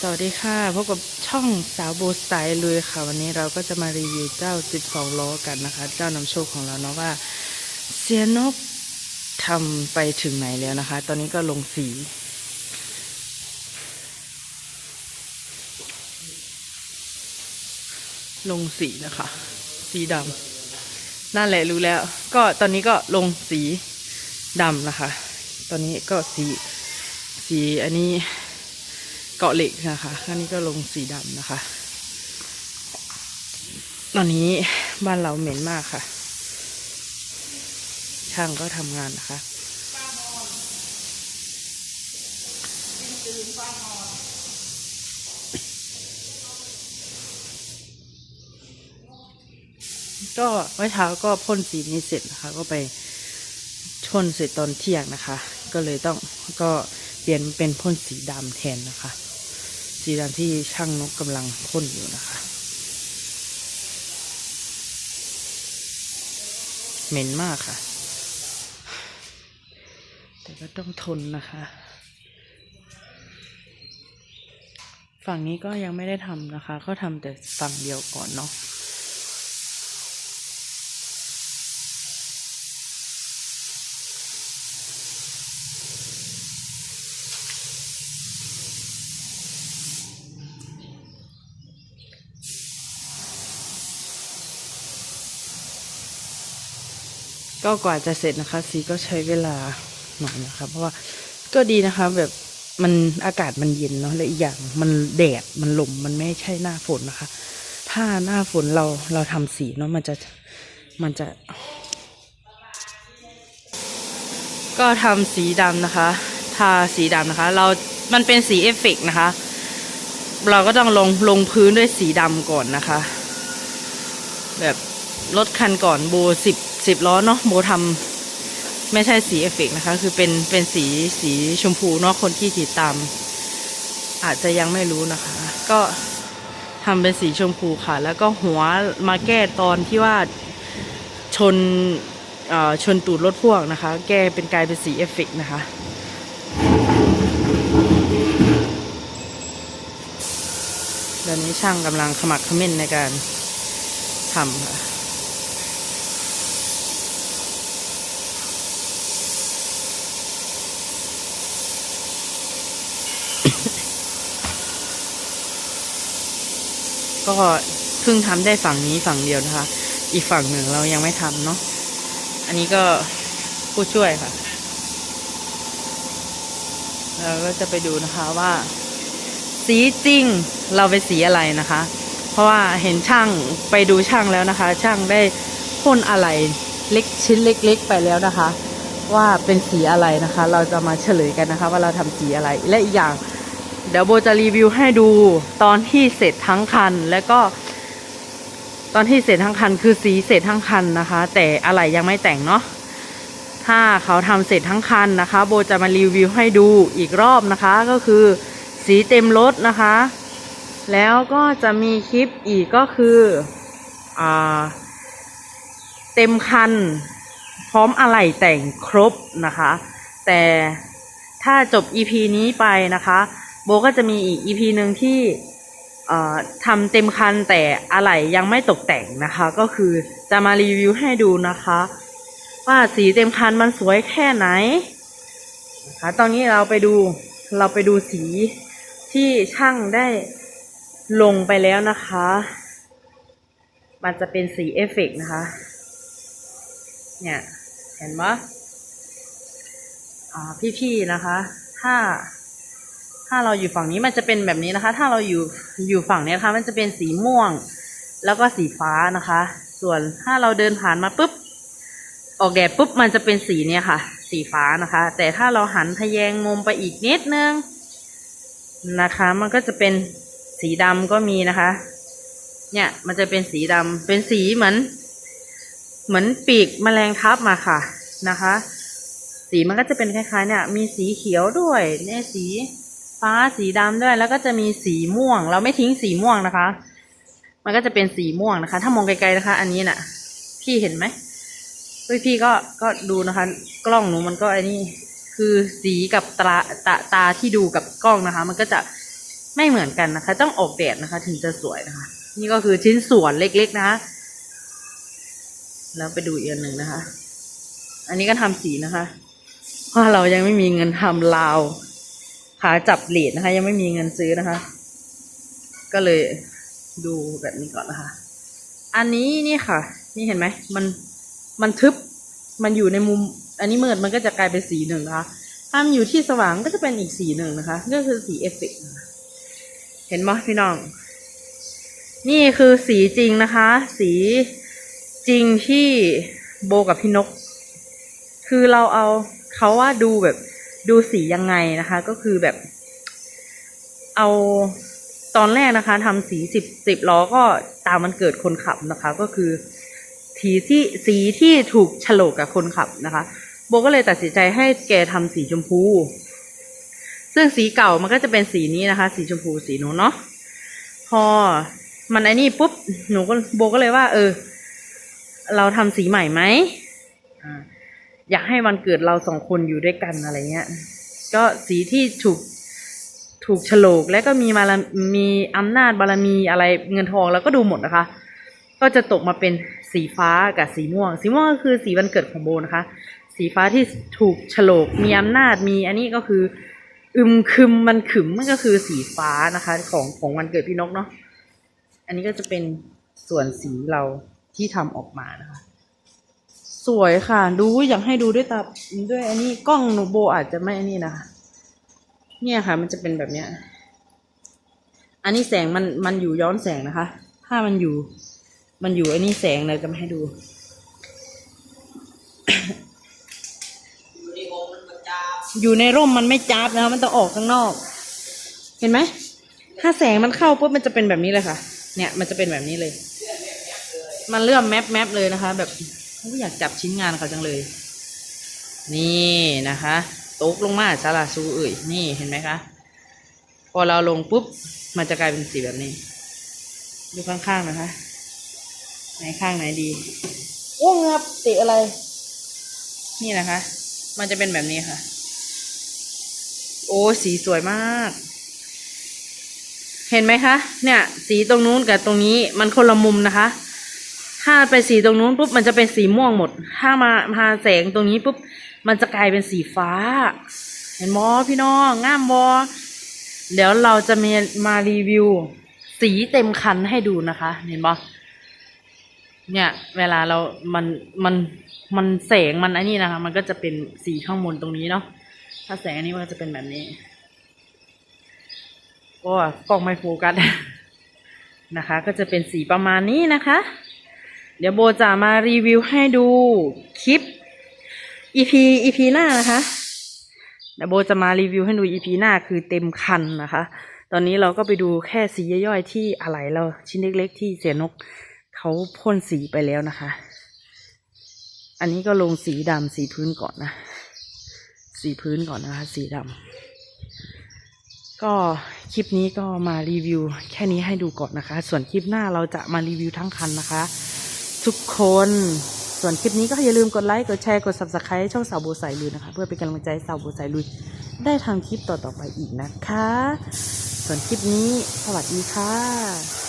สวัสดีค่ะพบกับช่องสาวโบสไตล์เลยค่ะ วันนี้เราก็จะมารีวิวเจ้า 12 ล้อกันนะคะ เจ้านำโชคของเราเนาะว่าเซียนกทำไปถึงไหนแล้วนะคะ ตอนนี้ก็ลงสี ลงสีนะคะ สีดำนั่นแหละรู้แล้ว ก็ตอนนี้ก็ลงสีดำนะคะ ตอนนี้ก็สีสีอันนี้าะเหล็กนะคะอันนี้ก็ลงสีดำนะคะ ตอนนี้บ้านเราเหม็นมากค่ะ ช่างก็ทำงานนะคะก็เมื่อเช้าก็พ่นสีนี้เสร็จนะคะ ก็ไปพ่นเสร็จตอนเที่ยงนะคะ ก็เลยต้องก็เปลี่ยนเป็นพ่นสีดำแทนนะคะ สีดำที่ช่างนกกำลังพ่นอยู่นะคะ เหม็นมากค่ะ แต่ก็ต้องทนนะคะ ฝั่งนี้ก็ยังไม่ได้ทำนะคะ ก็ทำแต่ฝั่งเดียวก่อนเนาะ ก็กว่าจะเสร็จนะคะ สีก็ใช้เวลาหน่อยนะคะ เพราะว่าก็ดีนะคะ แบบมันอากาศมันเย็นเนาะและอีกอย่างมันแดดมันลมมันไม่ใช่หน้าฝนนะคะ ถ้าหน้าฝนเราเราทำสีเนาะมันจะมันจะ ก็ทำสีดำนะคะ ทาสีดำนะคะ เรา มันเป็นสีเอฟเฟกนะคะ เราก็ต้องลงลงพื้นด้วยสีดำก่อนนะคะ แบบรถคันก่อนโบสิบ สิบล้อเนาะโบทำไม่ใช่สีเอฟเฟกนะคะ คือเป็นเป็นสีสีชมพูเนาะคนที่ติดตาม อาจจะยังไม่รู้นะคะ ก็ทำเป็นสีชมพูค่ะ แล้วก็หัวมาแก้ตอนที่ว่าชนเอ่อชนตูดรถพ่วงนะคะ แก้เป็นกลายเป็นสีเอฟเฟกนะคะตอนนี้ช่างกำลังขมักขม้นในการทำค่ะ ก็เพิ่งทำได้ฝั่งนี้ฝั่งเดียวนะคะ อีกฝั่งหนึ่งเรายังไม่ทำเนาะอันนี้ก็ผู้ช่วยค่ะเราก็จะไปดูนะคะว่า สีจริงเราไปสีอะไรนะคะ เพราะว่าเห็นช่างไปดูช่างแล้วนะคะ ช่างได้พ่นอะไรเล็กชิ้นเล็ก ๆ ไปแล้วนะคะ ว่าเป็นสีอะไรนะคะ เราจะมาเฉลยกันนะคะ ว่าเราทำสีอะไรและอีกอย่าง เดี๋ยวโบจะรีวิวให้ดูตอนที่เสร็จทั้งคัน แล้วก็ ตอนที่เสร็จทั้งคัน คือสีเสร็จทั้งคันนะคะ แต่อะไรยังไม่แต่งเนาะถ้าเขาทำเสร็จทั้งคันนะคะ โบจะมารีวิวให้ดูอีกรอบนะคะ ก็คือสีเต็มรถนะคะ แล้วก็จะมีคลิปอีกก็คืออเต็มคัน พร้อมอะไรแต่งครบนะคะ แต่ถ้าจบ EP นี้ไปนะคะ โบก็จะมีอีก EP หนึ่งที่ทำเต็มคันแต่อะไรยังไม่ตกแต่งนะคะ ก็คือจะมารีวิวให้ดูนะคะ ว่าสีเต็มคันมันสวยแค่ไหนนะคะตอนนี้เราไปดูเราไปดูสีที่ช่างได้ลงไปแล้วนะคะ มันจะเป็นสีเอฟเฟกต์นะคะ เนี่ย เห็นไหมอ่าพี่ๆนะคะ ถ้า ถ้าเราอยู่ฝั่งนี้มันจะเป็นแบบนี้นะคะ ถ้าเราอยู่อยู่ฝั่งนี้นะคะ มันจะเป็นสีม่วง แล้วก็สีฟ้านะคะ ส่วนถ้าเราเดินผ่านมาปุ๊บ ออกแดดปุ๊บมันจะเป็นสีเนี้ยค่ะ สีฟ้านะคะ แต่ถ้าเราหันทะแยงมุมไปอีกนิดนึงนะคะ มันก็จะเป็นสีดำก็มีนะคะ เนี่ยมันจะเป็นสีดำเป็นสีเหมือน เหมือนปีกแมลงทับมาค่ะนะคะ สีมันก็จะเป็นคล้ายๆ เนี่ย มีสีเขียวด้วยเนี่ยสี ฟ้าสีดำด้วยแล้วก็จะมีสีม่วง เราไม่ทิ้งสีม่วงนะคะ มันก็จะเป็นสีม่วงนะคะ ถ้ามองไกลๆนะคะ อันนี้น่ะ พี่เห็นไหมเฮ้ยพี่ก็ก็ดูนะคะ กล้องหนูมันก็อ้นี่คือสีกับตาตาตาที่ดูกับกล้องนะคะ มันก็จะไม่เหมือนกันนะคะ ต้องออกแดดนะคะ ถึงจะสวยนะคะ นี่ก็คือชิ้นส่วนเล็กๆนะคะแล้วไปดูอีกอันหนึ่งนะคะ อันนี้ก็ทำสีนะคะ เพราะเรายังไม่มีเงินทำราว ขาจับเลดนะคะ ยังไม่มีเงินซื้อนะคะ ก็เลยดูแบบนี้ก่อนนะคะ อันนี้นี่ค่ะ นี่เห็นไหมมันมันทึบมันอยู่ในมุม อันนี้มืดมันก็จะกลายเป็นสีหนึ่งนะคะ ถ้ามันอยู่ที่สว่างก็จะเป็นอีกสีหนึ่งนะคะก็คือสีเอฟเฟกเห็นไหมพี่น้อง นี่คือสีจริงนะคะ สีจริงที่โบกับพี่นก คือเราเอาเขาว่าดูแบบ ดูสียังไงนะคะ ก็คือแบบ เอาตอนแรกนะคะทำสีสิบสิบล้อก็ตามมันเกิดคนขับนะคะ ก็คือสีที่สีที่ถูกฉลกกับคนขับนะคะโบก็เลยตัดสินใจให้แกทำสีชมพู ซึ่งสีเก่ามันก็จะเป็นสีนี้นะคะ สีชมพูสีนู้นเนาะพอมันไอ้นี่ปุ๊บหนูก็โบก็เลยว่า เออ เราทำสีใหม่ไหมอ่า อยากให้วันเกิดเราสองคนอยู่ด้วยกันอะไรเงี้ย ก็สีที่ถูกถูกฉลกและก็มีมาลมีอำนาจบารมีอะไรเงินทองแล้วก็ดูหมดนะคะ ก็จะตกมาเป็นสีฟ้ากับสีม่วง สีม่วงก็คือสีวันเกิดของโบนะคะ สีฟ้าที่ถูกฉลกมีอำนาจมีอันนี้ก็คือ อึมครึมมันขึมมันก็คือสีฟ้านะคะ ของของวันเกิดพี่นกเนาะอันนี้ก็จะเป็นส่วนสีเราที่ทำออกมานะคะ สวยค่ะ ดูอยากให้ดูด้วยตาด้วยอันนี้กล้องหนูโบอาจจะไม่อันนี้นะคะเนี่ยค่ะ มันจะเป็นแบบเนี้ย อันนี้แสงมันมันอยู่ย้อนแสงนะคะ ถ้ามันอยู่ มันอยู่อันนี้แสงเลยจะไม่ให้ดูอยู่ในร่มมันไม่จับนะคะมันต้องออกข้างนอก เห็นไหมถ้าแสงมันเข้าปุ๊บมันจะเป็นแบบนี้เลยค่ะ เนี่ย มันจะเป็นแบบนี้เลย มันเลื่อมแมปแมปเลยนะคะ แบบ อยากจับชิ้นงานเขาจังเลย นี่นะคะตกลงมาซาลาซูเอ่ยนี่เห็นไหมคะพอเราลงปุ๊บ มันจะกลายเป็นสีแบบนี้ ดูข้างๆนะคะไหนข้างไหนดีโอ้งับติอะไร นี่นะคะ มันจะเป็นแบบนี้ค่ะ โอ้สีสวยมาก เห็นไหมคะ เนี่ย สีตรงนู้นกับตรงนี้มันคนละมุมนะคะ ถ้าไปสีตรงนู้นปุ๊บมันจะเป็นสีม่วงหมด ถ้ามามาแสงตรงนี้ปุ๊บมันจะกลายเป็นสีฟ้า เห็นมอพี่น้องง่ามบอเดี๋ยวเราจะมีมารีวิว สีเต็มคันให้ดูนะคะ เห็นบอเนี่ย เวลาเรา มันมันมันแสงมันไอ้นี่นะคะ มันก็จะเป็นสีข้างบนตรงนี้เนาะถ้าแสงอันนี้มันจะเป็นแบบนี้โอ้กล้องไม่โฟกัสนะคะ ก็จะเป็นสีประมาณนี้นะคะ เดี๋ยวโบจะมารีวิวให้ดูคลิป EP EP หน้านะคะเดี๋ยวโบจะมารีวิวให้ดู EP หน้าคือเต็มคันนะคะ ตอนนี้เราก็ไปดูแค่สีย่อยๆที่อะไรเราชิ้นเล็กๆ ที่เสียนกเขาพ่นสีไปแล้วนะคะ อันนี้ก็ลงสีดำสีพื้นก่อนนะ สีพื้นก่อนนะคะ สีดำก็คลิปนี้ก็มารีวิวแค่นี้ให้ดูก่อนนะคะ ส่วนคลิปหน้าเราจะมารีวิวทั้งคันนะคะ ทุกคน ส่วนคลิปนี้ก็อย่าลืมกดไลค์ กดแชร์ กด subscribe ช่องสาวโบสายลุยนะคะ เพื่อเป็นกำลังใจสาวโบสายลุยได้ทำคลิปต่อๆไปอีกนะคะ ส่วนคลิปนี้สวัสดีค่ะ